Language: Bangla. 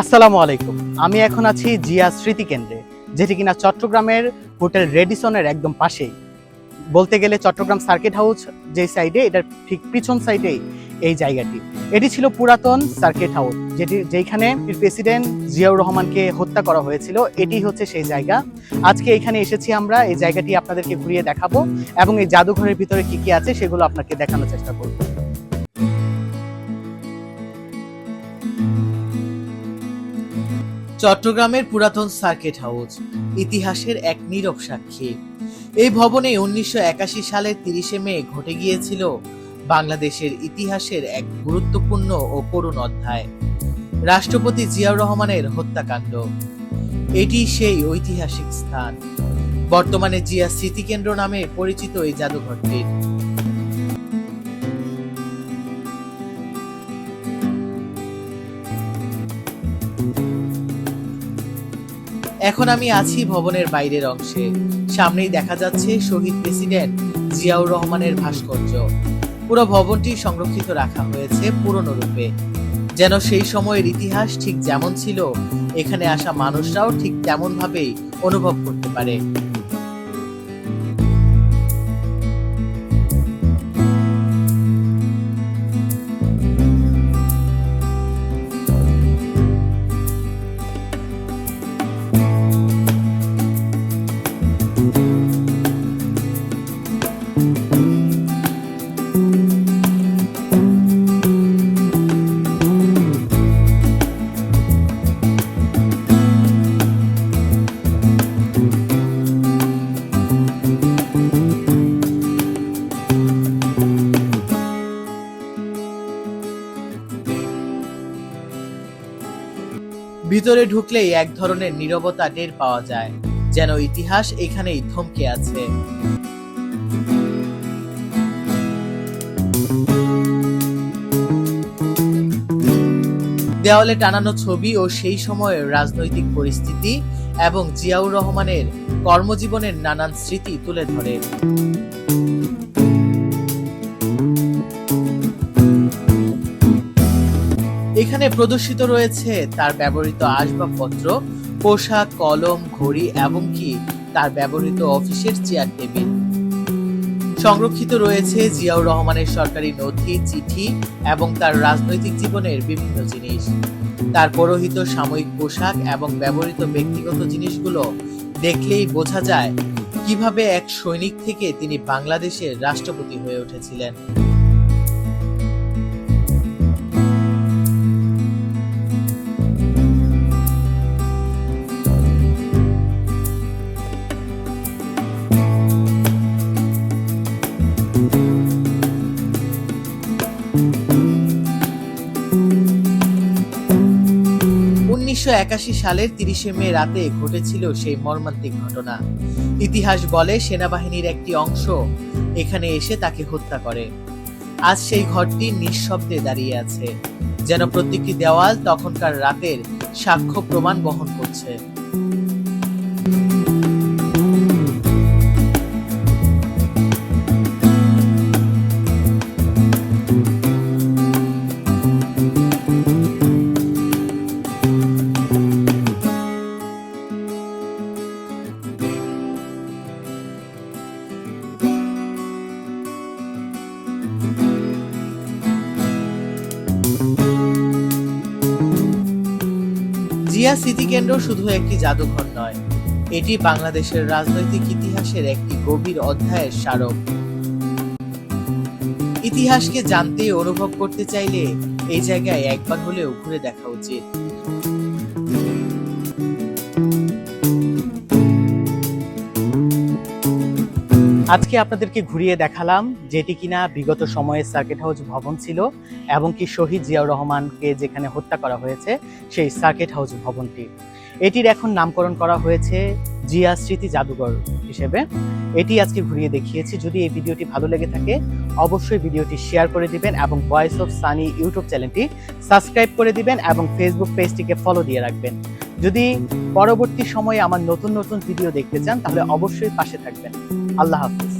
আসসালামু আলাইকুম। আমি এখন আছি জিয়া স্মৃতি কেন্দ্রে, যেটি কিনা চট্টগ্রামের হোটেল রেডিসনের একদম পাশেই। বলতে গেলে চট্টগ্রাম সার্কিট হাউস যে সাইডে, এটার ঠিক পিছন সাইডেই এই জায়গাটি। এটি ছিল পুরাতন সার্কিট হাউস, যেটি যেখানে প্রেসিডেন্ট জিয়াউর রহমানকে হত্যা করা হয়েছিল। এটি হচ্ছে সেই জায়গা। আজকে এখানে এসেছি আমরা, এই জায়গাটি আপনাদেরকে ঘুরিয়ে দেখাবো এবং এই জাদুঘরের ভিতরে কি কি আছে সেগুলো আপনাকে দেখানোর চেষ্টা করব। চট্টগ্রামের পুরাতন সার্কিট হাউস, ইতিহাসের এক নীরব সাক্ষী। এই ভবনে উনিশশো একাশি সালের তিরিশে মে ঘটে গিয়েছিল বাংলাদেশের ইতিহাসের এক গুরুত্বপূর্ণ ও করুণ অধ্যায়। রাষ্ট্রপতি জিয়াউর রহমানের হত্যাকাণ্ড। এটি সেই ঐতিহাসিক স্থান। বর্তমানে জিয়া স্মৃতিকেন্দ্র নামে পরিচিত এই জাদুঘরটির। এখন আমি আছি ভবনের বাইরের অংশে। সামনেই দেখা যাচ্ছে শহীদ প্রেসিডেন্ট জিয়াউর রহমানের ভাস্কর্য। পুরো ভবনটি সংরক্ষিত রাখা হয়েছে পুরনো রূপে। যেন সেই সময়ের ইতিহাস ঠিক যেমন ছিল, এখানে আসা মানুষরাও ঠিক তেমন ভাবেই অনুভব করতে পারে। ভিতরে ঢুকলেই এক ধরনের নীরবতা টের পাওয়া যায়, যেন ইতিহাস এখানেই থমকে আছে। দেওয়ালে টানানো ছবি ও সেই সময়ের রাজনৈতিক পরিস্থিতি এবং জিয়াউর রহমানের কর্মজীবনের নানান স্মৃতি তুলে ধরে। এখানে প্রদর্শিত রয়েছে তার ব্যবহৃত আসবাবপত্র, পোশাক, কলম, ঘড়ি এমনকি তার ব্যবহৃত অফিসের চেয়ার টেবিল। সংরক্ষিত রয়েছে জিয়াউর রহমানের সরকারি নথি, চিঠি এবং তার রাজনৈতিক জীবনের বিভিন্ন জিনিস। তার পৌরোহিত সাময়িক পোশাক এবং ব্যবহৃত ব্যক্তিগত জিনিসগুলো দেখলেই বোঝা যায় কীভাবে এক সৈনিক থেকে তিনি বাংলাদেশের রাষ্ট্রপতি হয়ে উঠেছিলেন। উনিশশো একাশি সালের তিরিশে মে রাতে ঘটেছিল সেই মর্মান্তিক ঘটনা। ইতিহাস বলে সেনাবাহিনীর একটি অংশ এখানে এসে তাকে হত্যা করে। আজ সেই ঘরটি নিঃশব্দে দাঁড়িয়ে আছে। যেন প্রত্যেকটি দেওয়াল তখনকার রাতের সাক্ষ্য প্রমাণ বহন করছে। জিয়া স্মৃতি কেন্দ্র শুধু একটি জাদুঘর নয়, এটি বাংলাদেশের রাজনৈতিক ইতিহাসের একটি গভীর অধ্যায়ের স্মারক। ইতিহাসকে জানতে অনুভব করতে চাইলে এই জায়গায় একবার হলেও ঘুরে দেখা উচিত। আজকে আপনাদেরকে ঘুরিয়ে দেখালাম যেটি কিনা বিগত সময়ে সার্কিট হাউস ভবন ছিল এবং কি শহীদ জিয়াউর রহমানকে যেখানে হত্যা করা হয়েছে সেই সার্কিট হাউস ভবনটি। এটির এখন নামকরণ করা হয়েছে জিয়া স্মৃতি জাদুঘর হিসেবে। এটি আজকে ঘুরিয়ে দেখিয়েছি। যদি এই ভিডিওটি ভালো লেগে থাকে, অবশ্যই ভিডিওটি শেয়ার করে দিবেন এবং ভয়েস অফ সানি ইউটিউব চ্যানেলটি সাবস্ক্রাইব করে দিবেন এবং ফেসবুক পেজটিকে ফলো দিয়ে রাখবেন। যদি পরবর্তী সময়ে আমার নতুন নতুন ভিডিও দেখতে চান, তাহলে অবশ্যই পাশে থাকবেন। আল্লাহ হাফিজ।